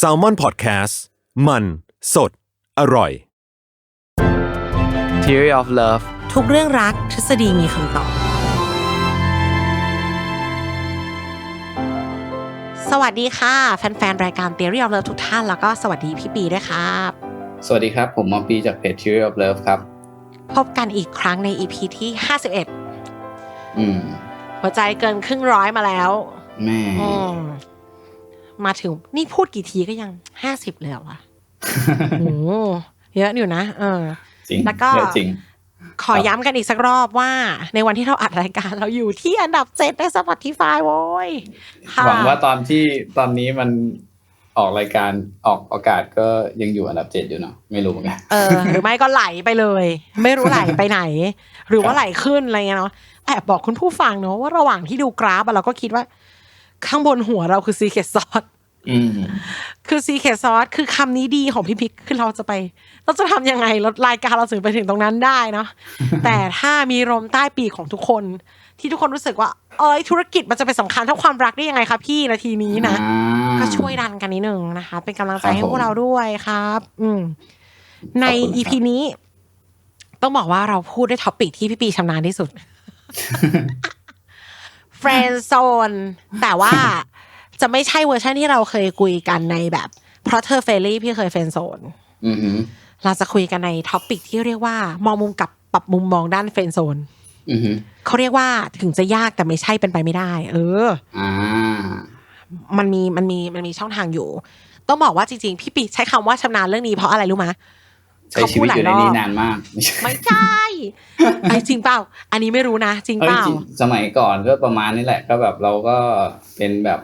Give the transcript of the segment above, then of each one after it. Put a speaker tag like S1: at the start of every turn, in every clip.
S1: s a l ม o n PODCAST มัน สด อร่อย
S2: Theory of Love
S3: ทุกเรื่องรักทฤษฎีมีคำตอบ สวัสดีค่ะ แฟนๆ รายการ Theory of Love ทุกท่าน แล้วก็สวัสดีพี่ปีด้วยครับ
S2: สวัสดีครับ ผมหมอปีจากเพจ Theory of Love ครับ
S3: พบกันอีกครั้งใน EP ที่ 51
S2: อืม
S3: หัวใจเกินครึ่งร้อยมาแล้ว
S2: แม่
S3: อื มมาถึงนี่พูดกี่ทีก็ยัง50เลยเหรอวะโอ้โหเยอะอยู่นะ เออ
S2: จริง
S3: แล้วก็
S2: เยอะจริง
S3: ขอย้ำกันอีกสักรอบว่า ในวันที่เราอัดรายการเราอยู่ที่อันดับเจ็ดใน Spotify โว้ยค่ะ
S2: หวังว่าตอนที่ตอนนี้มันออกรายการออกอากาศก็ยังอยู่อันดับเจ็ดอยู่เนาะไม่รู้เหมือนกัน
S3: เออหรือไม่ก็ไหลไปเลย ไม่รู้ไหลไปไหน หรือว่าไหลขึ้นอะไรเงี้ยเนาะแอบบอกคุณผู้ฟังเนาะว่าระหว่างที่ดูกราฟอะเราก็คิดว่า ข้างบนหัวเราคือซีเคซอส
S2: อืม
S3: คือซีเคซอสคือคำนี้ดีของพี่พิกคือเราจะไป เราจะทำยังไงลดรายการเราถึงไปถึงตรงนั้นได้เนาะแต่ถ้ามีลมใต้ปีกของทุกคน ที่ทุกคนรู้สึกว่า เอ้ยธุรกิจมันจะไปสำคัญเท่าความรักได้ยังไงคะพี่นาทีนี้นะ
S2: อ่า
S3: ก็ช่วยดันกันนิดนึงนะคะ เป็นกำลังใจ
S2: ครับ
S3: ให้พว
S2: ผ
S3: ก
S2: ม
S3: เราด้วยครับ อืมใน
S2: ขอบคุณครับ
S3: อีพีนี้ ต้องบอกว่าเราพูดด้วยท็อปิกที่พี่ปีชำนาญที่สุด เฟรนโซนแต่ว่าจะไม่ใช่เวอร์ชันที่เราเคยคุยกันในแบบ เพราะเธอเฟรลี่พี่เคยเฟรนโซน
S2: อืมอืม
S3: เราจะคุยกันในท็อปิกที่เรียกว่ามองมุมกับปรับมุมมองด้านเฟรนโซน
S2: อืม
S3: เขาเรียกว่าถึงจะยากแต่ไม่ใช่เป็นไปไม่ได้ เออ
S2: อ่า
S3: มันมีมันมีมันมีช่องทางอยู่ ต้องบอกว่าจริงๆ พี่ปีใช้คำว่าชำนาญเรื่องนี้เพราะอะไรรู้ไหมย
S2: ใช้ชีวิตอยู่ในนี้นานมากไม่ใช่
S3: ไม่ใช่ไอ้จริงเปล่า อันนี้ไม่รู้นะ จริง
S2: เอ้
S3: เป
S2: ย
S3: ล่า
S2: จริงสมัยก่อนก็ประมาณนี้แหละ ก็แบบเราก็เป็นแบบ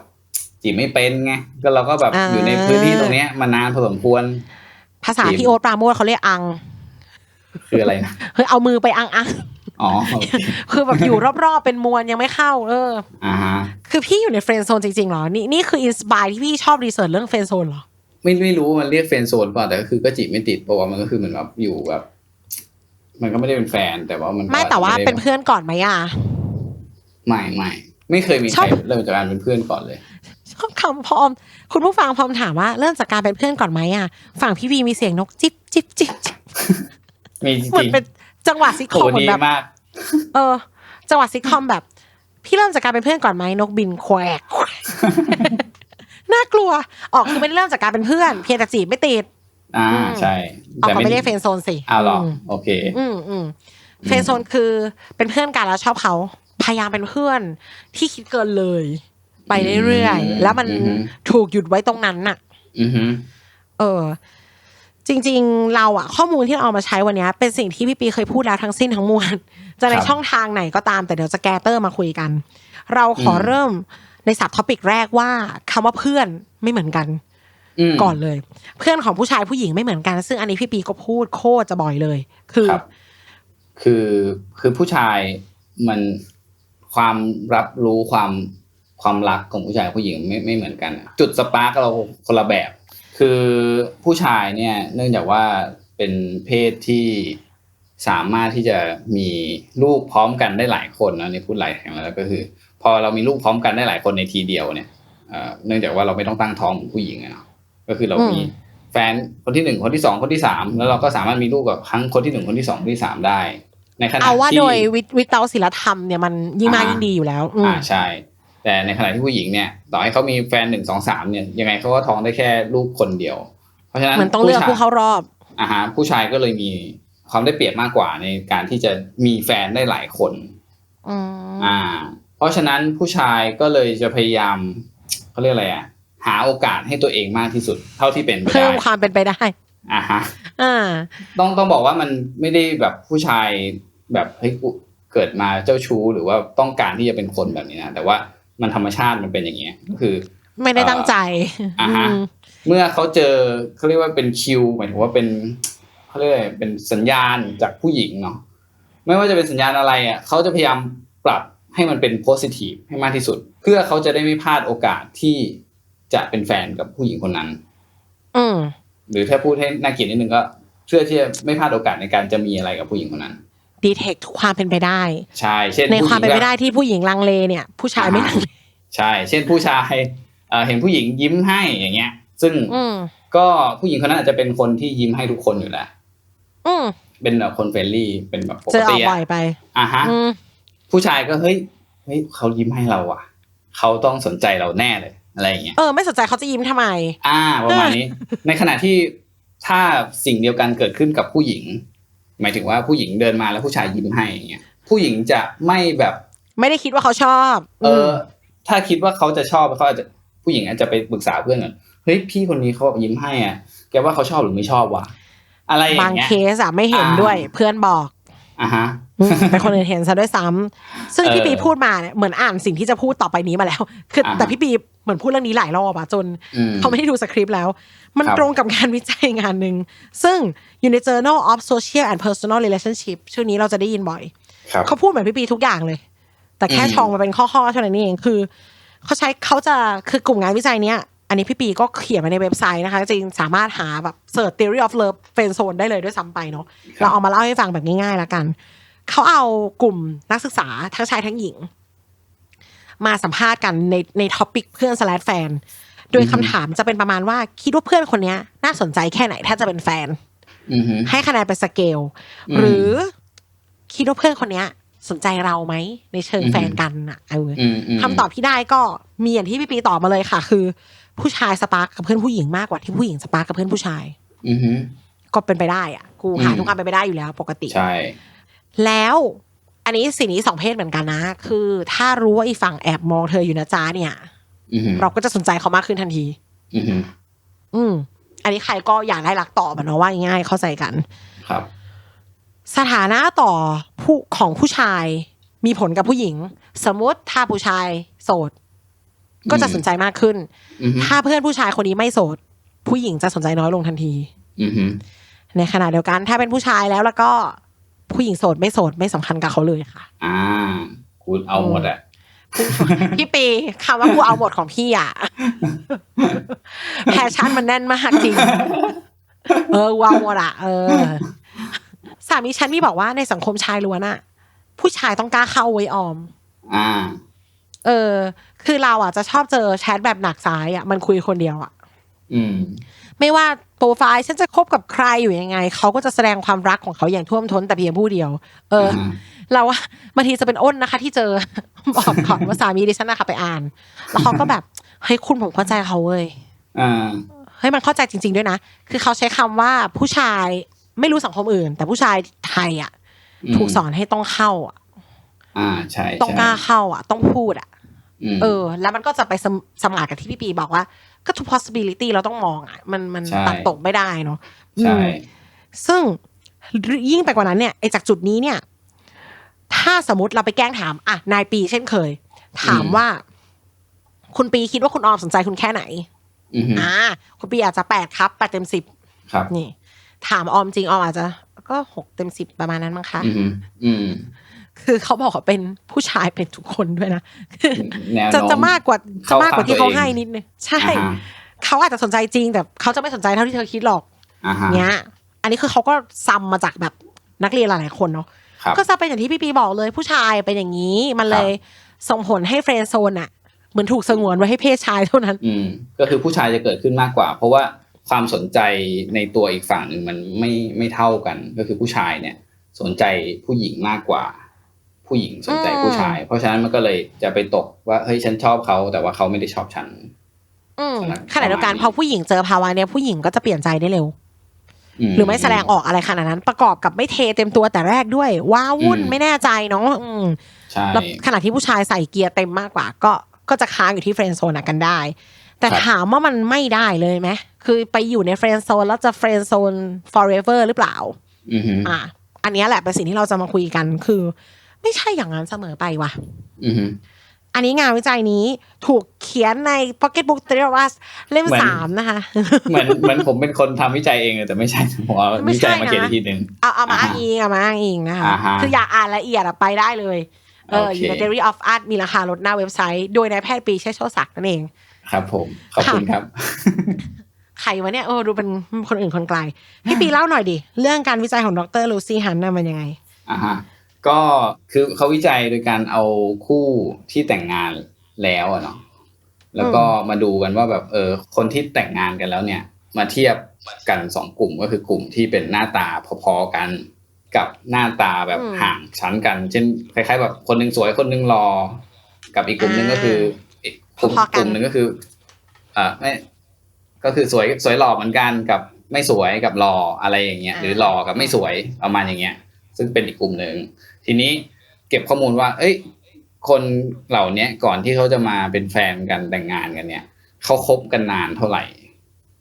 S2: จีบไม่เป็นไง ก็เราก็แบบ
S3: อ่า
S2: อยู่ในพื้นที่ตรงเนี้ยมานานพอสมควร
S3: ภาษาที่โอ๊ตปราโมทเขาเรียกอัง
S2: คืออะไรนะ
S3: เฮ้ยเอามือไปอังอัง
S2: อ๋อโอเค
S3: คือแบบอยู่รอบๆ เป็นมวลยังไม่เข้า เออ
S2: อ่าฮะ
S3: คือพี่อยู่ในเฟรนด์โซนจริงๆเหรอ นี่นี่คืออินสปายที่พี่ชอบรีเสิร์ชเรื่องเฟรนด์โซนเหรอ
S2: ไม่ไม่รู้มันเรียกเฟรนด์โซนเปล่าแต่ก็คือก็จีบไม่ติดเพราะว่ามันก็คือเหมือนแบบอยู่แบบ มันก็ไม่ได้เป็นแฟนแต่ว่ามันก็
S3: ไม่แต่ว่า
S2: ด้
S3: เป็นเพื่อนก่อนไหมอะ
S2: ไม่ไม่ไม่เคยมี
S3: ช
S2: ใค
S3: อ
S2: ร
S3: บ
S2: เริ่มจากการเป็นเพื่อนก่อนเลย
S3: ชอบคำพร้อม คุณผู้ฟังพร้อมถามว่าเริ่มจากการเป็นเพื่อนก่อนไหมอะฝั่งพี่วีมีเสียงนกจิ๊บจิ๊บจิ๊บจิ๊บ
S2: มีจ
S3: เหมือ
S2: ริ
S3: น
S2: ง
S3: เป็นจังหวะซิท
S2: ๆ
S3: คอ
S2: โห
S3: มเหมือ
S2: ดี
S3: นแบบ
S2: มาก
S3: เออ จังหวะซิทคอมแบบ พี่เริ่มจากการเป็นเพื่อนก่อนไหมนกบินแควกแควก น่ากลัว ออกคือไม่ได้เริ่มจากการเป็นเพื่อน เพียงแต่จีบไม่ติด
S2: อ่า
S3: อืม
S2: ใช่
S3: ออกก็ไม่ได้เฟรนด์โซนสิ
S2: อ้าวเหรอ
S3: ม
S2: โอเค
S3: อืมอืมเฟรนด์โซนคือเป็นเพื่อนกันแล้วชอบเขาพยายามเป็นเพื่อนที่คิดเกินเลย ไปเรื่อย
S2: อืม
S3: ๆแล้วมัน
S2: อือฮึ
S3: ถูกหยุดไว้ตรงนั้นน่ะ
S2: อือฮึ
S3: เออ จริง ๆ เราอะข้อมูลที่เราเอามาใช้วันเนี้ยเป็นสิ่งที่พี่ปีเคยพูดแล้วทั้งสิ้นทั้งมวลจะในช่องทางไหนก็ตามแต่เดี๋ยวจะแกเตอร์มาคุยกัน เราขอเริ่ม ในสับท็อปิกแรกว่าคำว่าเพื่อนไม่เหมือนกัน
S2: ม
S3: ก่อนเลย เพื่อนของผู้ชายผู้หญิงไม่เหมือนกัน ซึ่งอันนี้พี่ปีก็พูดโคตรจะบ่อยเลย คือ
S2: ครับคือคือผู้ชายมันความรับรู้ความความรักของผู้ชายผู้หญิงไม่ไม่เหมือนกันอะจุดสปาร์กเราคนละแบบ คือผู้ชายเนี่ย เนื่องจากว่าเป็นเพศที่สามารถที่จะมีลูกพร้อมกันได้หลายคนนะนี่พูดหลายแห่งแล้วก็คือ พอเรามีลูกพร้อมกันได้หลายคนในทีเดียวเนี่ยเอ่อเนื่องจากว่าเราไม่ต้องตั้งท้องเหมือนผู้หญิงอะเนาะก็คือเรามี
S3: อืม
S2: แฟนคนที่หนึ่งคนที่สองคนที่สามแล้วเราก็สามารถมีลูกกับทั้งคนที่หนึ่งคนที่สองคนที่สามได้ในขณะ
S3: เอาว่า
S2: ที่
S3: โดยวิวิตเตาศิลธรรมเนี่ยมันยิ่งมาก
S2: อ่า
S3: ยิ่งดีอยู่แล้วอืม
S2: อ่าใช่ แต่ในขณะที่ผู้หญิงเนี่ย ต่อให้เขามีแฟนหนึ่งสองสามเนี่ยยังไงเขาก็ท้องได้แค่ลูกคนเดียว เพราะฉะนั้น
S3: เหมือนต้องเลือก
S2: ชาย
S3: ผู้เข้ารอบ
S2: อ่าฮะผู้ชายก็เลยมีความได้เปรียบมากกว่าในการที่จะมีแฟนได้หลายคน
S3: อืม
S2: อ่า เพราะฉะนั้นผู้ชายก็เลยจะพยายามเขาเรียกอะไรอะหาโอกาสให้ตัวเองมากที่สุด เท่าที่เป็นไป
S3: เพิ่
S2: ได้
S3: มความเป็นไปได้
S2: อ่าฮะ
S3: อ่า
S2: ต้องต้องบอกว่ามันไม่ได้แบบผู้ชายแบบเฮ้ยกูเกิดมาเจ้าชู้หรือว่าต้องการที่จะเป็นคนแบบนี้นะแต่ว่ามันธรรมชาติมันเป็นอย่างเงี้ยก็คือ
S3: ไม่ได้ตั้งใจ
S2: อ่าฮะ
S3: อืม
S2: เมื่อเขาเจอเขาเรียกว่าเป็นคิวหมายถึงว่าเป็นเขาเรียกอะไรเป็นสัญญาณจากผู้หญิงเนาะไม่ว่าจะเป็นสัญญาณอะไรอะเขาจะพยายามปรับ ให้มันเป็นโพสิทีฟให้มากที่สุด เพื่อเขาจะได้ไม่พลาดโอกาสที่จะเป็นแฟนกับผู้หญิงคนนั้น
S3: อืม
S2: หรือถ้าพูดให้น่าเกลียดนิดนึงก็เพื่อที่จะไม่พลาดโอกาสในการจะมีอะไรกับผู้หญิงคนนั้น
S3: ดีเทคทุกความเป็นไปได้
S2: ใช่เช่น
S3: ใน
S2: ผู้ห
S3: ความ
S2: ญิง
S3: เป็นไป
S2: ก็
S3: ได้ที่ผู้หญิงลังเลเนี่ย ผู้ชายไม่ลังเล
S2: ใช่ เช่นผู้ชายอ่อเห็นผู้หญิงยิ้มให้อย่างเงี้ย ซึ่ง
S3: อืม
S2: ก็ผู้หญิงคนนั้นอาจจะเป็นคนที่ยิ้มให้ทุกคนอยู่แล้ว
S3: อืม
S2: เป็นแบบคนเฟรนลี่เป็นแบบป
S3: เจ
S2: ก
S3: อออ
S2: ติ
S3: ก
S2: อะ
S3: บ่อยไป
S2: อะฮะ
S3: อืม
S2: ผู้ชายก็เฮ้ยเฮ้ยเขายิ้มให้เราอะเขาต้องสนใจเราแน่เลยอะไรอย่างเงี้ย
S3: เออไม่สนใจเขาจะยิ้มทำไม
S2: อ่าประมาณนี้ ในขณะที่ถ้าสิ่งเดียวกันเกิดขึ้นกับผู้หญิง หมายถึงว่าผู้หญิงเดินมาแล้วผู้ชายยิ้มให้อย่างเงี้ยผู้หญิงจะไม่แบบ
S3: ไม่ได้คิดว่าเขาชอบ
S2: เออ ถ้าคิดว่าเขาจะชอบเขาอาจจะผู้หญิงอาจจะไปปรึกษาเพื่อนก่อนเฮ้ยพี่คนนี้เขายิ้มให้อะแกว่าเขาชอบหรือไม่ชอบวะอะไรอย่า
S3: บาง
S2: งเงี้ย
S3: เคสอะไม่เห็น
S2: อ่า
S3: ด้วยเพื่อนบอก
S2: อะฮะ
S3: อืมเป็นคนอื่นเห็นซะด้วยซ้ำซึ่ง
S2: เออ
S3: พี่ปีพูดมาเนี่ยเหมือนอ่านสิ่งที่จะพูดต่อไปนี้มาแล้ว คืออา
S2: ฮะ
S3: แต่พี่ปีเหมือนพูดเรื่องนี้หลายรอบอะจน
S2: อืม
S3: เขาไม่ได้ดูสคริปต์แล้ว มัน
S2: ครับ
S3: ตรงกับงานวิจัยงานหนึ่งซึ่งอยู่ใน Journal of Social and Personal Relationship ชื่อนี้เราจะได้ยินบ่อย
S2: ครับ
S3: เขาพูดเหมือนพี่ปีทุกอย่างเลย แต่แค่
S2: อืม
S3: ชองมาเป็นข้อๆเท่านั้นเองคือเขาใช้เขาจะคือกลุ่มงานวิจัยเนี้ย อันนี้พี่ปีก็เขียนมาในเว็บไซต์นะคะ จริงสามารถหาแบบเสิร์ช theory of love friend zone ได้เลยด้วยซ้ำไปเนาะเราเอามาเล่าให้ฟังแบบง่ายๆแล้วกัน เขาเอากลุ่มนักศึกษาทั้งชายทั้งหญิง มาสัมภาษณ์กันในในท็อปิกเพื่อนสแลดแฟน โดยคำถามจะเป็นประมาณว่าคิดว่าเพื่อนคนเนี้ยน่าสนใจแค่ไหนถ้าจะเป็นแฟน
S2: อือฮึ
S3: ให้คะแนนเป็นสเกล
S2: อืม
S3: หรือคิดว่าเพื่อนคนเนี้ย สนใจเราไหมในเชิง
S2: อืม
S3: แฟนกันอะเอออ
S2: อืมอืม
S3: คำตอบที่ได้ก็มีอย่างที่พี่ปีตอบมาเลยค่ะ คือ ผู้ชายสปาร์กกับเพื่อนผู้หญิงมากกว่าที่ผู้หญิงสปาร์กกับเพื่อนผู้ชาย
S2: อือฮึ
S3: ก็เป็นไปได้อะ กูหา
S2: อืม
S3: ทุกอันเป็นไปได้อยู่แล้ว ปกติ
S2: ใช่
S3: แล้วอันนี้สิ่งนี้สองเพศเหมือนกันนะ คือ ถ้ารู้ว่าอีกฝั่งแอบมองเธออยู่นะจ๊ะเนี่ย
S2: อือฮึ
S3: เราก็จะสนใจเขามากขึ้นทันที
S2: อือฮึ
S3: อืมอันนี้ใครก็อยากได้รักต่อมันเนาะว่าง่ายๆเข้าใจกัน
S2: ครับ
S3: สถานะต่อผู้ของผู้ชายมีผลกับผู้หญิง สมมติถ้าผู้ชายโสด ก็จะสนใจมากขึ้น
S2: อือฮึ
S3: ถ้าเพื่อนผู้ชายคนนี้ไม่โสด ผู้หญิงจะสนใจน้อยลงทันที
S2: อือฮึ
S3: ในขณะเดียวกัน ถ้าเป็นผู้ชายแล้วแล้วก็ผู้หญิงโสดไม่โสดไม่สำคัญกับเขาเลยค่ะ
S2: อ่าคุณเอาหมดอะ
S3: พี่ปีคำว่ากูเอาหมดของพี่อะแพชชั่นมันแน่นมากจริง เออกูเอาหมดอะเออ สามีฉันนี่บอกว่าในสังคมชายล้วนอะผู้ชายต้องกล้าเข้าไว้ออม
S2: อ่า
S3: เออ คือเราอะจะชอบเจอแชทแบบหนักซ้ายอะมันคุยคนเดียวอะ
S2: อืม
S3: ไม่ว่าโปรไฟล์ฉันจะคบกับใครอยู่ยังไงเขาก็จะแสดงความรักของเขาอย่างท่วมท้นแต่เพียงผู้เดียว เออ
S2: อ่า
S3: เราว่าบางทีจะเป็นอ้นนะคะ ที่เจอบอกก่อนว่าสามีดิฉันนะคะไปอ่าน แล้วเขาก็แบบเฮ้ยคุณผมเข้าใจเขาเว้ย
S2: อ่า
S3: เฮ้ยมันเข้าใจจริง ๆด้วยนะ คือเขาใช้คำว่าผู้ชาย ไม่รู้สังคมอื่น แต่ผู้ชายไทยอะ
S2: อืม
S3: ถูกสอนให้ต้องเข้าอะ
S2: อ่าใช่
S3: ต้องกล้าเข้าอะ ต้องพูดอะ
S2: ม
S3: เออ แล้วมันก็จะไปสมสมานกับที่พี่ปีบอกว่า ก็ทุก possibility เราต้องมองอะ มันมัน
S2: ใช่
S3: ตัดตกไม่ได้เนาะ
S2: ใช่
S3: อืมซึ่งยิ่งไปกว่านั้นเนี่ยไอ้จากจุดนี้เนี่ย ถ้าสมมติเราไปแกล้งถาม อะ นายปีเช่นเคย ถามว่า คุณปีคิดว่าคุณออมสนใจคุณแค่ไหน
S2: อือฮึ
S3: อ่าคุณปีอาจจะแปดครับแปดเต็มสิบ
S2: ครับ
S3: นี่ ถามออมจริงออมอาจจะ ก็หกเต็มสิบประมาณนั้นมั้งคะ
S2: อือฮึอืม
S3: คือเขาบอกว่าเป็นผู้ชายเป็นทุกคนด้วยนะคือ
S2: แนว
S3: จะ
S2: โน้ม
S3: จะมากกว่าจะ
S2: เข้ามา
S3: กกว่าที่
S2: ข้าง
S3: เขา
S2: ตัวเอง
S3: ให้นิดนึงใช่
S2: อ่าฮะ
S3: เขาอาจจะสนใจจริง แต่เขาจะไม่สนใจเท่าที่เธอคิดหรอก
S2: อ่าฮะ
S3: เนี้ย อันนี้คือเขาก็ซ้ำมาจากแบบนักเรียนหลายๆคนเนาะ
S2: ครับ
S3: ก็จะเป็นอย่างที่พี่ปีบอกเลยผู้ชายเป็นอย่างนี้ มันเลยส่งผลให้เฟรนด์โซนอะเหมือนถูกสงวนไว้ให้เพศชายเท่านั้น
S2: อืมก็คือผู้ชายจะเกิดขึ้นมากกว่า เพราะว่า ความสนใจในตัวอีกฝั่งหนึ่งมันไม่ไม่เท่ากัน ก็คือผู้ชายเนี่ย สนใจผู้หญิงมากกว่า ผู้หญิงสนใจผู้ชาย เพราะฉะนั้นมันก็เลยจะไปตกว่าเฮ้ยฉันชอบเขาแต่ว่าเขาไม่ได้ชอบฉัน
S3: อืม
S2: สำหรับ
S3: ขณะเดียวกัน
S2: ประมาณนี้
S3: พอผู้หญิงเจอภาวะเนี้ยผู้หญิงก็จะเปลี่ยนใจได้เร็วหรือไม่แสดงออกอะไรขนาดนั้น ประกอบกับไม่เทเต็มตัวแต่แรกด้วย ว้าวุ่น
S2: อืม
S3: ไม่แน่ใจเนาะอืม
S2: ใช่
S3: แล้วขณะที่ผู้ชายใส่เกียร์เต็มมากกว่า ก็ก็จะค้างอยู่ที่เฟรนด์โซนกันได้ แต่
S2: ครับ
S3: ถามว่ามันไม่ได้เลยไหม คือไปอยู่ในเฟรนด์โซนแล้วจะเฟรนด์โซน forever หรือเปล่า
S2: อือฮึ
S3: อะอันเนี้ยแหละเป็นสิ่งที่เราจะมาคุยกันคือ ไม่ใช่อย่างนั้นเสมอไปว่ะ
S2: อือฮึ
S3: อันนี้งานวิจัยนี้ถูกเขียนใน Pocket Book t h e o r y เล่ม
S2: เหมือน
S3: สามนะคะ
S2: เหมือนเหมือนผมเป็นคนทำวิจัยเองเลยแต่ไม่ใช่ผมเอา
S3: ไม่
S2: วิ
S3: ใช่
S2: จัยมา
S3: นะ
S2: เขียนอีกทีหนึ่ง
S3: เอาเอามา
S2: อ่าฮะ
S3: อ้างอิงเอามาอ้างอิงนะคะ
S2: อ่าฮะ
S3: คืออยากอ่านละเอียดอะไปได้เลยเออ
S2: โอเค
S3: อยู่ใน Theory of Art มีราคาลดหน้าเว็บไซต์ โดยนายแพทย์ปรีเชษโชศักดิ์นั่นเอง
S2: ครับผม ขอบคุณครับ
S3: ใครวะเนี่ยเออดูเป็นคนอื่นคนไกลพี่ปีเล่าหน่อยดิ เรื่องการวิจัยของดรลูซี่ฮันน่ะมันยังไง
S2: อ่าฮะก็คือเขาวิจัยโดยการเอาคู่ที่แต่งงานแล้วอะเนาะแล้วก็มาดูกันว่าแบบเออคนที่แต่งงานกันแล้วเนี่ย มาเทียบกันสองกลุ่มก็คือกลุ่มที่เป็นหน้าตาพอๆกัน กับหน้าตาแบบ
S3: อืม
S2: ห่างชั้นกัน เช่นคล้ายๆแบบคนหนึงสวยคนหนึงรอ กับอีกกลุ่มหนึงก็คืออีกกลุ่ม
S3: พอๆกัน
S2: กลุ่มหนึงก็คืออ่าไม่ ก็คือสวยสวยหล่อเหมือนกันกับไม่สวยกับรออะไรอย่างเงี้ยหรือรอกับไม่สวยประมาณอย่างเงี้ย ซึ่งเป็นอีกกลุ่มหนึ่งทีนี้เก็บข้อมูลว่า เอ้ย คนเหล่าเนี้ยก่อนที่เขาจะมาเป็นแฟนกันแต่งงานกันเนี่ยเขาคบกันนานเท่าไหร่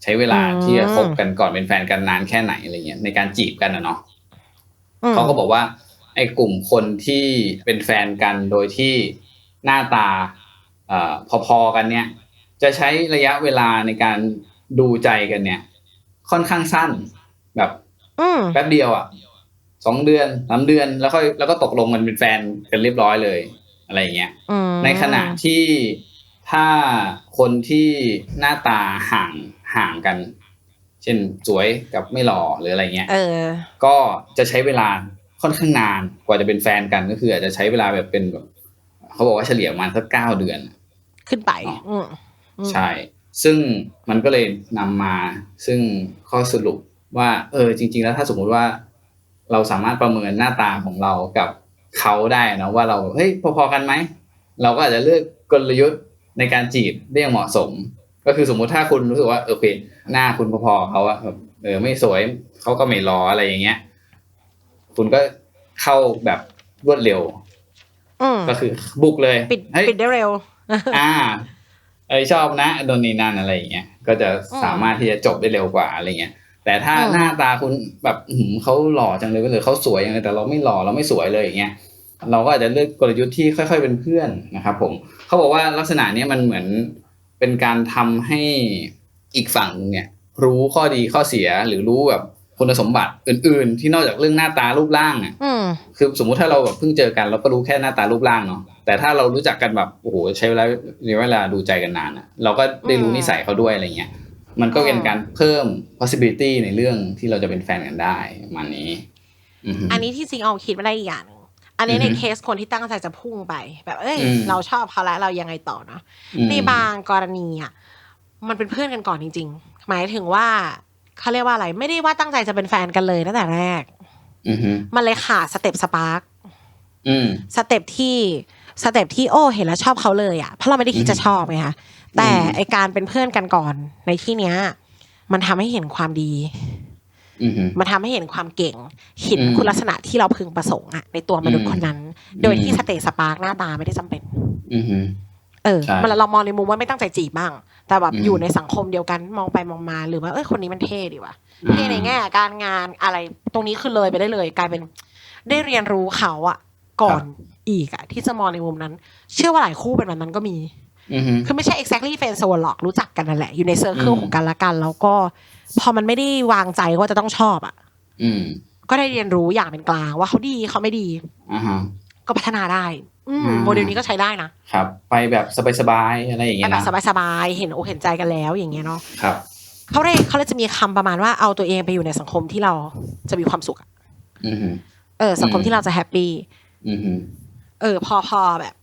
S2: ใช้เวลา
S3: อืม
S2: ที่จะคบกันก่อนเป็นแฟนกันนานแค่ไหนอะไรเงี้ยในการจีบกันนะเนาะ
S3: อืม
S2: เขาก็บอกว่า ไอ้กลุ่มคนที่เป็นแฟนกันโดยที่หน้าตาเอ่อพอๆกันเนี่ย จะใช้ระยะเวลาในการ ดูใจกันเนี่ย ค่อนข้างสั้น แบบ
S3: อืม
S2: แป๊บเดียวอะสองเดือนสามเดือนแล้วค่อยแล้วก็ตกลงกันเป็นแฟนกันเรียบร้อยเลย อะไรอย่างเงี้ย
S3: อืม
S2: ในขณะที่ถ้าคนที่หน้าตาห่างห่างกัน เช่นสวยกับไม่หล่อหรืออะไรเงี้ย
S3: เออ
S2: ก็จะใช้เวลาค่อนข้างนานกว่าจะเป็นแฟนกันก็คือ อาจจะใช้เวลาแบบเป็นแบบเขาบอกว่าเฉลี่ยประมาณสักเก้าเดือน
S3: ขึ้นไป
S2: อ๋อ
S3: อืมอืม
S2: ใช่ ซึ่งมันก็เลยนำมาซึ่งข้อสรุปว่า เออจริง ๆ แล้วถ้าสมมุติว่าเราสามารถประเมินหน้าตาของเรากับเขาได้นะว่าเราเฮ้ยพอๆกันไหมเราก็อาจจะเลือกกลยุทธ์ในการจีบได้อย่างเหมาะสม ก็คือสมมุติถ้าคุณรู้สึกว่าโอเคหน้าคุณพอๆเขาอะแบบเออไม่สวยเขาก็ไม่รออะไรอย่างเงี้ย คุณก็เข้าแบบรวดเร็ว
S3: อืม
S2: ก็คือบุกเลย
S3: ปิด
S2: เฮ้ย
S3: ปิดได้เร็ว
S2: อ่า เอยชอบนะโดนนี่นั่นอะไรอย่างเงี้ยก็จะสามารถที่จะจบได้เร็วกว่าอะไรเงี้ยแต่ถ้า
S3: อืม
S2: หน้าตาคุณแบบอื้อหือเขาหล่อจังเลยหรือเขาสวยจังเลยแต่เราไม่หล่อเราไม่สวยเลยอย่างเงี้ยเราก็อาจจะเลือกกลยุทธ์ที่ค่อย ๆ เป็นเพื่อนนะครับ ผมเขาบอกว่าลักษณะเนี้ยมันเหมือนเป็นการทำให้อีกฝั่งหนึ่งเนี่ยรู้ข้อดีข้อเสียหรือรู้แบบ คุณสมบัติอื่น ๆ ที่นอกจากเรื่องหน้าตารูปร่างอะ
S3: อืม
S2: คือสมมุติถ้าเราแบบเพิ่งเจอกัน เราก็รู้แค่หน้าตารูปร่างเนาะแต่ถ้าเรารู้จักกันแบบโอ้โหใช้เวลาเวลาดูใจกันนานอะเราก็ได้รู้
S3: อืม
S2: นิสัยเขาด้วยอะไรเงี้ยมันก็เป็นการเพิ่ม possibility ในเรื่องที่เราจะเป็นแฟนกันได้ประมาณนี้อือฮึ
S3: อันนี้ที่จริงเอาคิดมาได้อีกอย่างหนึ่งอันนี้ใน
S2: อือฮึ
S3: เคสคนที่ตั้งใจจะพุ่งไป แบบเอ้ย
S2: อืม
S3: เราชอบเขาแล้วเรายังไงต่อเนาะ
S2: อืม
S3: ในบางกรณีอะมันเป็นเพื่อนกันก่อนจริง ๆ หมายถึงว่า เขาเรียกว่าอะไร ไม่ได้ว่าตั้งใจจะเป็นแฟนกันเลยตั้งแต่แรก
S2: อือฮึ
S3: มันเลยขาดสเต็ปสปาร์ก
S2: อืม
S3: สเต็ปที่สเต็ปที่โอ้เห็นแล้วชอบเขาเลยอะเพราะเราไม่ได้คิดจะชอบไงคะแต่
S2: อืม
S3: ไอการเป็นเพื่อนกันก่อนในที่เนี้ย มันทำให้เห็นความดี
S2: อือฮึ
S3: มันทำให้เห็นความเก่ง เห็น
S2: อืม
S3: คุณลักษณะที่เราพึงประสงค์อะในตัวมนุษย์
S2: อืม
S3: คนนั้น โดยที่
S2: อืม
S3: สเตตสปาร์กหน้าตาไม่ได้จำเป็น
S2: อือฮึ
S3: เออ
S2: ใช่
S3: มันเรามองในมุมว่าไม่ตั้งใจจีบบ้าง แต่แบบ
S2: อืม
S3: อยู่ในสังคมเดียวกันมองไปมองมา หรือว่าเอ้ยคนนี้มันเท่ดีว่ะเท่ในแง่การงานอะไร ตรงนี้คือเลยไปได้เลย กลายเป็นได้เรียนรู้เขาอะก่อนอีกอะที่จะมองในมุมนั้น เชื่อว่าหลายคู่เป็นแบบนั้นก็มี
S2: อือฮึ
S3: คือไม่ใช่ exactly friend zone หรอกรู้จักกันนั่นแหละ อยู่ในเซอร์เคิล
S2: อืม
S3: ของกันและกัน แล้วก็ พอมันไม่ได้วางใจว่าจะต้องชอบอะ
S2: อืม
S3: ก็ได้เรียนรู้อย่างเป็นกลางว่าเขาดีเขาไม่ดี
S2: อ่าฮะ
S3: ก็พัฒนาได้อืม
S2: อืม
S3: โมเดลนี้ก็ใช้ได้นะครับ
S2: ไปแบบสบายๆอะไรอย่าง
S3: ไป
S2: เงี้ย
S3: แบ
S2: นะ
S3: บสบายๆเห็นอกเห็นใจกันแล้วอย่างเงี้ยเนาะ
S2: ครับ
S3: เขาเลยเขาเลยจะมีคำประมาณว่าเอาตัวเองไปอยู่ในสังคมที่เราจะมีความสุขอะ
S2: อือฮึ
S3: เออ สังคม
S2: อืม
S3: ที่เราจะแฮปปี้
S2: อือฮึ
S3: เออ พอพอแบบ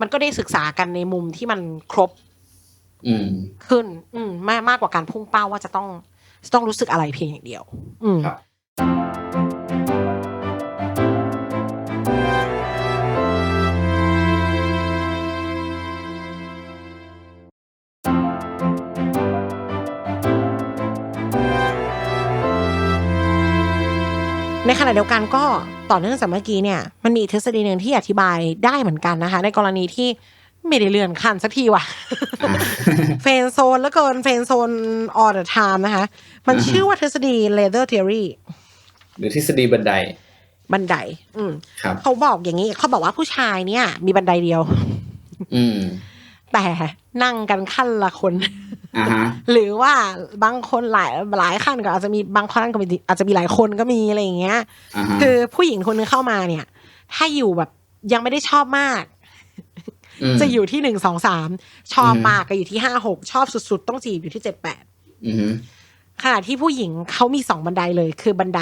S3: มันก็ได้ศึกษากันในมุมที่มันครบ
S2: อืม
S3: ขึ้น อืมมากมากกว่าการพุ่งเป้าว่าจะต้องจะต้องรู้สึกอะไรเพียงอย่างเดียว อืม ในขณะเดียวกันก็ต่อเนื่องจากเมื่อกี้เนี่ยมันมีอีกทฤษฎีหนึ่งที่อธิบายได้เหมือนกันนะคะ ในกรณีที่ไม่ได้เลื่อนขั้นสักทีว่ะ
S2: อ่า
S3: เฟนโซนแล้วเกินเฟนโซน all the time นะคะ มัน
S2: อือฮึ
S3: ชื่อว่าทฤษฎี leather theory
S2: หรือทฤษฎีบันได
S3: บันได อืม
S2: ครับ
S3: เขาบอกอย่างนี้ เขาบอกว่าผู้ชายเนี่ย มีบันไดเดียว
S2: อืม
S3: แต่ นั่งกันขั้นละคน
S2: อ่าฮะ
S3: หรือว่าบางคนหลายหลายขั้นก็อาจจะมีบางขั้นก็มีอาจจะมีหลายคนก็มีอะไรอย่างเงี้ย
S2: อ่าฮะ
S3: คือผู้หญิงคนนึงเข้ามาเนี่ย ถ้าอยู่แบบยังไม่ได้ชอบมาก
S2: ม
S3: จะอยู่ที่หนึ่งสองสามชอบ
S2: อืม
S3: มากก็อยู่ที่ห้าหกชอบสุด ๆ ต้องจีบอยู่ที่เจ็ดแปด
S2: อือฮึ
S3: ขณะที่ผู้หญิงเขามีสองบันไดเลย คือบันได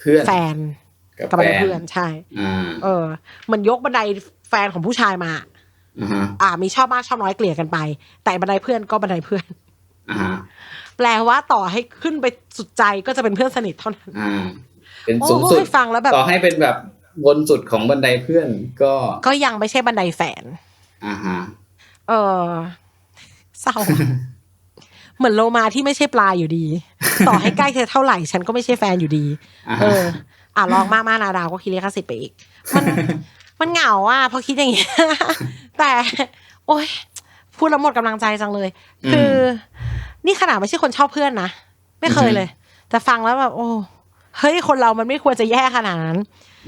S2: เพื่อน
S3: แฟน
S2: กับ
S3: กับบัน
S2: แฟ
S3: ได
S2: น
S3: เพื่อนใช่
S2: อ่า
S3: เออเหมันยกบันไดแฟนของผู้ชายมา
S2: อ่าฮะ
S3: อ่า มีชอบมากชอบน้อยเกลี่ยกันไป แต่บันไดเพื่อนก็บันไดเพื่อน
S2: อ่าฮะ
S3: แปลว่าต่อให้ขึ้นไปสุดใจก็จะเป็นเพื่อนสนิทเท่านั้น
S2: อ่าเป็น
S3: โอ้
S2: สูงสุด
S3: ให้ฟังแล้วแบบ
S2: ต่อให้เป็นแบบบนสุดของบันไดเพื่อนก็
S3: ก็ยังไม่ใช่บันไดแฝน
S2: อ่าฮะ
S3: เออเศร้าอะเหมือนโลมาที่ไม่ใช่ปลาอยู่ดี ต่อให้ใกล้เธอเท่าไหร่ ฉันก็ไม่ใช่แฟนอยู่ดี
S2: อ่า
S3: เอ
S2: ฮะ
S3: ออะลองมากมานาดาวก็คิดเลขสิทธิ์ไปอีก มัน มันเหงาอะพอคิดอย่างเงี้ยแต่ โอ้ยพูดแล้วหมดกำลังใจจังเลย คือ นี่ขนาดไม่ใช่คนชอบเพื่อนนะไม่เคยเลย แต่ฟังแล้วแบบโอ้เฮ้ยคนเรามันไม่ควรจะแย่ขนาดนั้น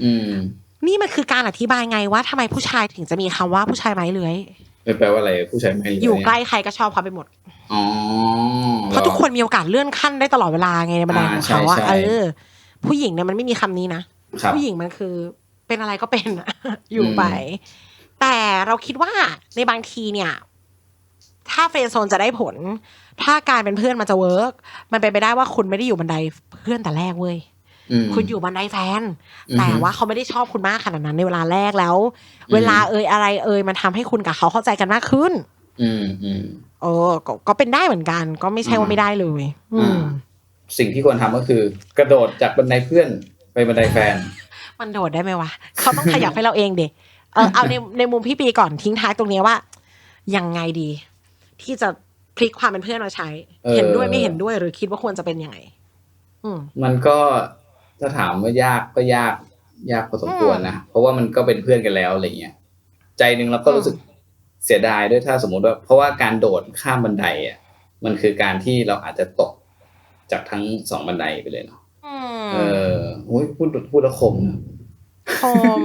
S2: อืม
S3: นี่มันคือการอธิบายไงว่าทำไมผู้ชายถึงจะมีคำว่าผู้ชายไม้เลื้อย
S2: แปลว่าอะไรผู้ชายไม่เลื
S3: อยู่ใกล้ใครก็ชอบเขาไปหมด
S2: อ๋อ
S3: เพราะทุกคนมีโอกาสเลื่อนขั้นได้ตลอดเวลาไงในบันไดของเขาอะ
S2: อ่าใช่ใช่
S3: เออ ผู้หญิงเนี่ยมันไม่มีคำนี้นะ
S2: ครับ
S3: ผู้หญิงมันคือ เป็นอะไรก็เป็นอะอยู่ไป แต่เราคิดว่าในบางทีเนี่ย ถ้าเฟรนด์โซนจะได้ผล ถ้าการเป็นเพื่อนมันจะเวิร์กมันเป็นไปได้ว่าคุณไม่ได้อยู่บันไดเพื่อนแต่แรกเว้ย
S2: อืม
S3: คุณอยู่บันไดแฟน
S2: อือฮึ
S3: แต่ว่าเขาไม่ได้ชอบคุณมากขนาดนั้นในเวลาแรกแล้ว เวลาเอ่ยอะไรเอ่ยมันทำให้คุณกับเขาเข้าใจกันมากขึ้น
S2: อืมอืม
S3: เออก็ก็เป็นได้เหมือนกัน ก็ไม่ใช่ว่าไม่ได้เลย อืม
S2: อ่าสิ่งที่ควรทำก็คือ กระโดดจากบันไดเพื่อนไปบันไดแฟน
S3: มันโดดได้ไหมวะเขาต้องขยับให้เราเองเด็เออเอาในในมุมพี่ปีก่อนทิ้งท้ายตรงเนี้ยว่า ยังไงดี ที่จะพลิกความเป็นเพื่อนมาใช้
S2: เออ
S3: เห็นด้วยไม่เห็นด้วยหรือคิดว่าควรจะเป็นยังไงอืม
S2: มันก็ถ้าถามว่ายากก็ยากยากพอสมควรนะเพราะว่ามันก็เป็นเพื่อนกันแล้วอะไรเงี้ยใจหนึ่งเราก็รู้สึกเสียดายด้วยถ้าสมมติว่าเพราะว่าการโดดข้ามบันไดอะมันคือการที่เราอาจจะตกจากทั้งสองบันไดไปเลยเนาะ
S3: อืม
S2: เออโอ้ยพูดพูดแล้วคมนะ
S3: คม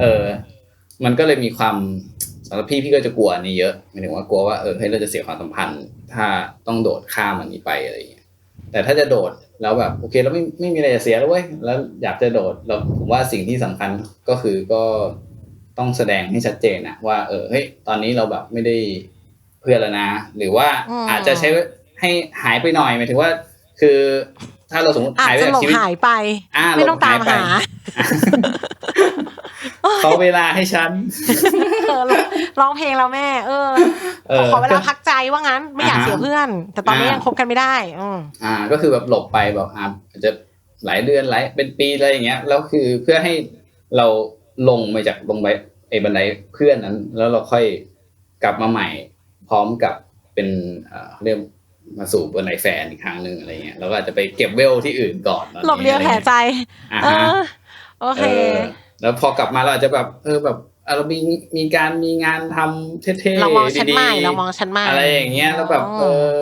S2: เออ มันก็เลยมีความสำหรับพี่พี่ก็จะกลัวอันนี้เยอะหมายถึงว่ากลัวว่าเออเฮ้ยเราจะเสียความสัมพันธ์ ถ้าต้องโดดข้ามอันนี้ไปอะไรอย่างเงี้ยแต่ถ้าจะโดดแล้วแบบโอเคเราไม่ไม่มีอะไรจะเสียแล้วเว้ยแล้วอยากจะโดดเราผมว่าสิ่งที่สำคัญก็คือก็ต้องแสดงให้ชัดเจนนะว่าเออเฮ้ยตอนนี้เราแบบไม่ได้เพื่อนแล้วนะ หรือว่า
S3: อืม
S2: อาจจะใช้ให้หายไปหน่อยหมายถึงว่า คือ ถ้าเราสมมติ
S3: อาจ
S2: หายไป
S3: จะ
S2: จาก
S3: หลง
S2: ชีวิต
S3: หายไป
S2: อ่า
S3: ไม่ต้องตาม
S2: ลงหายไป
S3: หา
S2: ขอเวลาให้ฉัน
S3: เออร้องเพลงแล้วแม่เออ
S2: เออ
S3: ขอเวลาพักใจว่างั้นไม่อยาก
S2: อ่าฮะ
S3: เสียเพื่อน แต่ตอนนี้
S2: อ่ายั
S3: ยังคบกันไม่ได้อืม
S2: อ่า ก็คือแบบหลบไปแบบอ่าอาจจะหลายเดือนหลายเป็นปีอะไรอย่างเงี้ยแล้วคือเพื่อให้เราลงมาจากลงไปไอ้บันไดเพื่อนนั้น แล้วเราค่อยกลับมาใหม่ พร้อมกับเป็นเอ่อเรียก มาสู่บันไดแฟนอีกครั้งหนึ่งอะไรเงี้ยแล้วก็อาจจะไปเก็บเวลที่อื่นก่อนตอนนี้
S3: หลบเลียวแผลใจ
S2: อ่า
S3: เอ
S2: ฮะ
S3: อโอเค
S2: เออแล้วพอกลับมาเราอาจจะแบบ เออแบบอะเรามีมีการมีงานทำเท่ๆ
S3: เรามองชั้น
S2: ดี
S3: ใหม่
S2: ๆ
S3: เรามองชั้นใหม่
S2: อะไรอย่างเงี้ยแล้วแบบเออ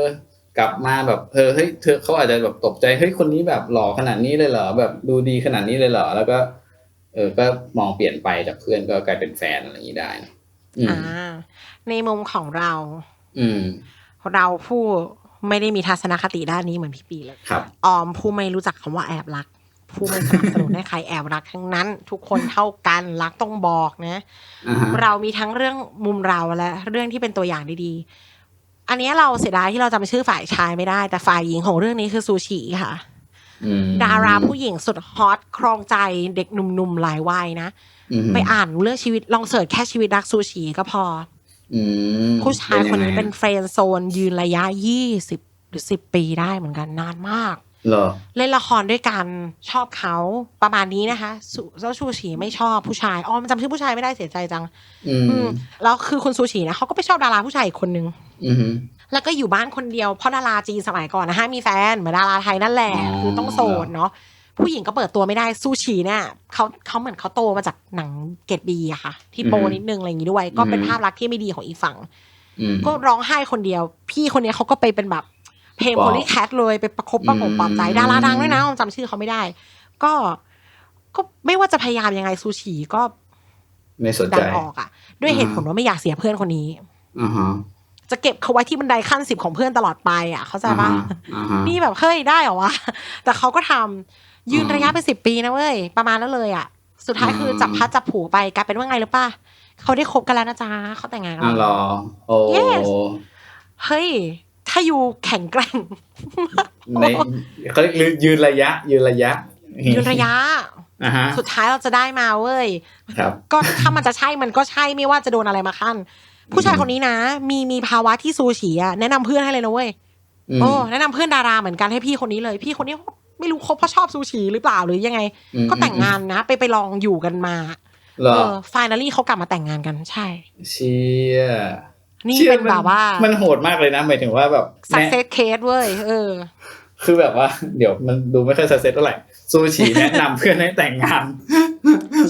S2: กลับมาแบบเออเฮ้ยเธอเขาอาจจะแบบตกใจเฮ้ยคนนี้แบบหล่อขนาดนี้เลยเหรอแบบดูดีขนาดนี้เลยเหรอแล้วก็ เออก็มองเปลี่ยนไปจากเพื่อนก็กลายเป็นแฟนอะไรอย่างนี้ได้นะอืม
S3: อ่าในมุมของเรา
S2: อืม
S3: เราผู้ ไม่ได้มีทัศนคติด้านนี้เหมือนพี่ปีเลย
S2: ครับ
S3: ออมผู้ไม่รู้จักคำว่าแอบรัก ผู้ไม่สนับสนุนให้ใครแอบรักทั้งนั้น ทุกคนเท่ากันรักต้องบอกนะ
S2: อ่าฮะ
S3: เรามีทั้งเรื่องมุมเราและเรื่องที่เป็นตัวอย่างดีๆ อันเนี้ยเราเสียดายที่เราจำชื่อฝ่ายชายไม่ได้ แต่ฝ่ายหญิงของเรื่องนี้คือซูชิค่ะ
S2: อืม
S3: ดาราผู้หญิงสุดฮอตครองใจเด็กหนุ่มๆหลายวัยนะ
S2: อืม
S3: ไปอ่านเรื่องชีวิตลองเสิร์ชแค่ชีวิตรักซูชิก็พอ
S2: อืม
S3: ผู้ชายคนนี้
S2: ยังไง
S3: เป็นเฟรนด์โซนยืนระยะยี่สิบหรือสิบปีได้เหมือนกันนานมาก
S2: เหรอ
S3: เล่นละครด้วยกันชอบเขาประมาณนี้นะคะสุเจ้าชูชีไม่ชอบผู้ชายอ๋อมันจำชื่อผู้ชายไม่ได้เสียใจจัง
S2: อื
S3: อื
S2: ม
S3: มแล้วคือคุณซูชินะเขาก็ไปชอบดาราผู้ชายอีกคนนึง
S2: อืม
S3: แล้วก็อยู่บ้านคนเดียวเพราะดาราจีนสมัยก่อนนะฮะมีแฟนเหมือนดาราไทยนั่นแหละ
S2: อ๋อ
S3: คือต้องโสดเนาะ ผู้หญิงก็เปิดตัวไม่ได้ซูชิเนี่ยเขาเขาเหมือนเขาโตมาจากหนังเกตบีอะค่ะ ที่โปนิดนึงอะไรอย่างงี้ด้วย ก็เป็นภาพลักษณ์ที่ไม่ดีของอีกฝั่ง
S2: อืม
S3: ก็ร้องไห้คนเดียว พี่คนเนี้ยเขาก็ไปเป็นแบบเพลง
S2: ว้า
S3: โพ
S2: ว
S3: ลีแคทเลยไปประคบประหง
S2: อืม
S3: ปลอบใจดาราดังด้วยนะจำชื่อเขาไม่ได้ ก็ก็ไม่ว่าจะพยายามยังไงซูชิก็
S2: ไม่สน
S3: ดั
S2: ใจ
S3: นออกอะด้วยเหตุผลว่าไม่อยากเสียเพื่อนคนนี้
S2: อ่าฮะ
S3: จะเก็บเขาไว้ที่บันไดขั้นสิบของเพื่อนตลอดไป อะ เข้าใจปะ
S2: อ่าฮะ
S3: นี่แบบเฮ้ยได้เหรอวะแต่เขาก็ทำ ยืน
S2: อ่า
S3: ระยะเป็นสิบปีนะเว้ย ประมาณนั้นเลยอะ สุดท้ายคือจับพัดจับผูไปกลายเป็นว่าไงหรือป่ะเขาได้คบกันแล้วนะจ๊ะเขาแต่งงานกัน
S2: อ่า
S3: แล้ว
S2: รอโอ้
S3: Yes เฮ้ย ถ้าอยู่แข็งแกร่ง
S2: ในเขาเรียกยืนระยะ ยืนระยะ
S3: ยยืนระยะ
S2: อ่าฮะ
S3: สุดท้ายเราจะได้มาเว้ย
S2: ครับ
S3: ก็ถ้ามันจะใช่มันก็ใช่ไม่ว่าจะโดนอะไรมาขั้น ผู้ชายคนนี้นะ มีมีภาวะที่ซูชิอะแนะนำเพื่อนให้เลยนะเว้ย
S2: อืม
S3: โอ้แนะนำเพื่อนดาราเหมือนกันให้พี่คนนี้เลย พี่คนนี้ ไม่รู้เขาเพราะชอบซูชิหรือเปล่าหรือยังไง
S2: อืม
S3: ก็แต่งงานนะ ไปไปลองอยู่กันมา
S2: เหร
S3: เอ
S2: อ
S3: อฟายนาลี่เขากลับมาแต่งงานกันใช่
S2: เชี่ย
S3: นี่
S2: ชี่ย
S3: เป็นแบบว่า
S2: มันโหดมากเลยนะหมายถึงว่าแบบ
S3: สัก
S2: แนะ
S3: เซสเคสเว้ยเออ
S2: คือแบบว่า เดี๋ยวมันดูไม่ค่อยสักเซสเท่าไหร่ซูชิแนะนำเพื่อนให้แต่งงาน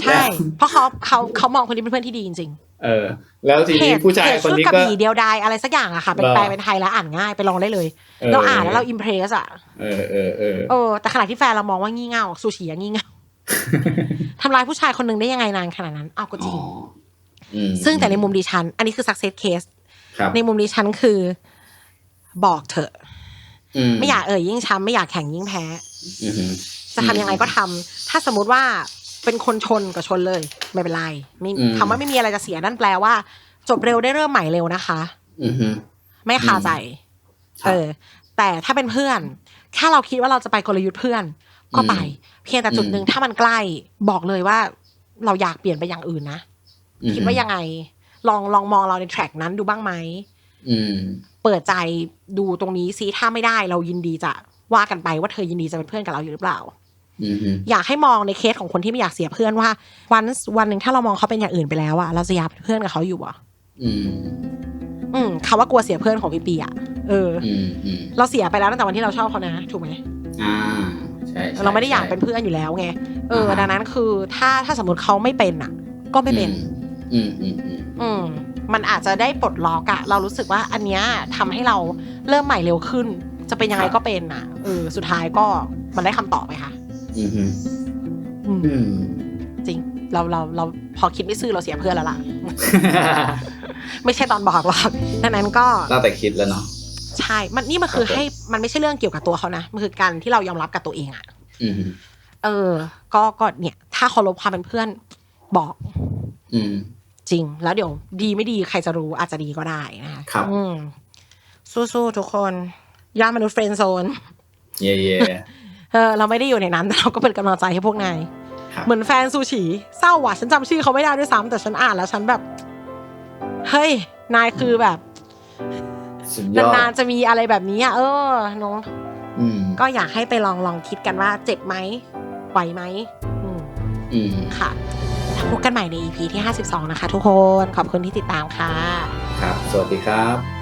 S3: ใช่ เพราะเขาเขาเขามองคนนี้เป็นเพื่อนที่ดีจริง
S2: เออ แล้วที
S3: ๆเพ
S2: นี้
S3: จ
S2: ผู้ชาย
S3: เพจ
S2: คน
S3: ชื่อ
S2: นี้
S3: กระ
S2: ก็
S3: บี่เดียวดายอะไรสักอย่างอะค่ะเป็น
S2: เหรอ
S3: แปลเป็นไทยแล้วอ่านง่ายไปลองได้เลยเราอ่านแล้วเราอิมเพรสอะ
S2: เออเออเออ
S3: เออแต่ขณะที่แฟนเรามองว่างี่เง่าซูชิอะงี่เง่าทำร้ายผู้ชายคนหนึ่งได้ยังไงนานขนาดนั้นอ้าวก็จริง
S2: อ๋ออืม
S3: ซึ่งแต่ในมุมดิฉัน อันนี้คือ success case
S2: ครับ
S3: ในมุมดิฉันคือ บอกเถอะ
S2: อืม
S3: ไม่อยากเอ่ยยิ่งช้ำไม่อยากแข่งยิ่งแพ้
S2: อือหือ
S3: จะทำยังไงก็ทำถ้าสมมุติว่า เป็นคนชนก็ชนเลย ไม่เป็นไรไม่
S2: อืม
S3: คำว่าไม่มีอะไรจะเสียนั่นแปลว่า จบเร็วได้เริ่มใหม่เร็วนะคะ
S2: อือหือ
S3: ไม่คาใจ
S2: ครับ
S3: เออ แต่ถ้าเป็นเพื่อนแค่เราคิดว่าเราจะไปกลยุทธ์เพื่อน ก็ไป เพียงแต่จุดหนึ่งถ้ามันใกล้บอกเลยว่า เราอยากเปลี่ยนไปอย่างอื่นนะ
S2: อือหือ
S3: คิดว่ายังไง ลองลองมองเราในแทร็กนั้นดูบ้างไหม
S2: อืม
S3: เปิดใจดูตรงนี้ซิถ้าไม่ได้ เรายินดีจะว่ากันไปว่าเธอยินดีจะเป็นเพื่อนกับเราอยู่หรือเปล่า
S2: อือหือ
S3: อยากให้มองในเคสของคนที่ไม่อยากเสียเพื่อนว่า วันวันหนึ่งถ้าเรามองเขาเป็นอย่างอื่นไปแล้วอะเราจะอยากเป็นเพื่อนกับเขาอยู่อะ
S2: อืม
S3: อืมคำว่ากลัวเสียเพื่อนของพี่ปีอะเออ
S2: อืมอืม
S3: เราเสียไปแล้วตั้งแต่วันที่เราชอบเขานะถูกไหม
S2: อ่าใช่ใช่
S3: เราไม่ได้อยาก
S2: ใช่
S3: เป็นเพื่อนอยู่แล้วไงเออ
S2: อ่าฮะ
S3: ดังนั้นคือถ้าถ้าสมมติเขาไม่เป็นอะก็ไม่เป็น
S2: อืมอืมอืม
S3: อืมมันอาจจะได้ปลดล็อกอะเรารู้สึกว่าอันเนี้ยทำให้เราเริ่มใหม่เร็วขึ้น จะเป็นยังไงก็เป็นอะเออสุดท้ายก็มันได้คำตอบไหมคะ
S2: อืมอืม
S3: อืม
S2: อืม
S3: จริง เราเราเราพอคิดไม่ซื่อเราเสียเพื่อนแล้วล่ะ ไม่ใช่ตอนบอกหรอกดังนั้นก็
S2: ตั้งแต่คิดแล้วเนาะ
S3: ใช่ มันนี่มันคือ
S2: ครับผม
S3: ให้มันไม่ใช่เรื่องเกี่ยวกับตัวเขานะมันคือการที่เรายอมรับกับตัวเองอะ
S2: อืม
S3: เออ ก็ก็เนี่ย ถ้าเคารพความเป็นเพื่อนบอก
S2: อืม
S3: จริง แล้วเดี๋ยวดีไม่ดีใครจะรู้อาจจะดีก็ได้นะคะ
S2: ครับ
S3: อืมสู้ๆทุกคนย่านมนุษย์เฟรนด์โซน
S2: เย่เย่
S3: เออเราไม่ได้อยู่ในนั้นแต่เราก็เป็นกำลังใจให้พวกนาย
S2: ครับ
S3: เหมือนแฟนซูชิเศร้าว่ะฉันจำชื่อเขาไม่ได้ด้วยซ้ำแต่ฉันอ่านแล้วฉันแบบ เฮ้ย นายคือแบบ
S2: สุดยอด
S3: นานๆจะมีอะไรแบบนี้อะเออเน้อง
S2: อืม
S3: ก็อยากให้ไปลองลองคิดกันว่า เจ็บไหมไหวไหมอืม
S2: อืม
S3: ค่ะพบกันใหม่ใน EP ที่ 52 นะคะทุกคน ขอบคุณที่ติดตามค่ะ
S2: ครับ สวัสดีครับ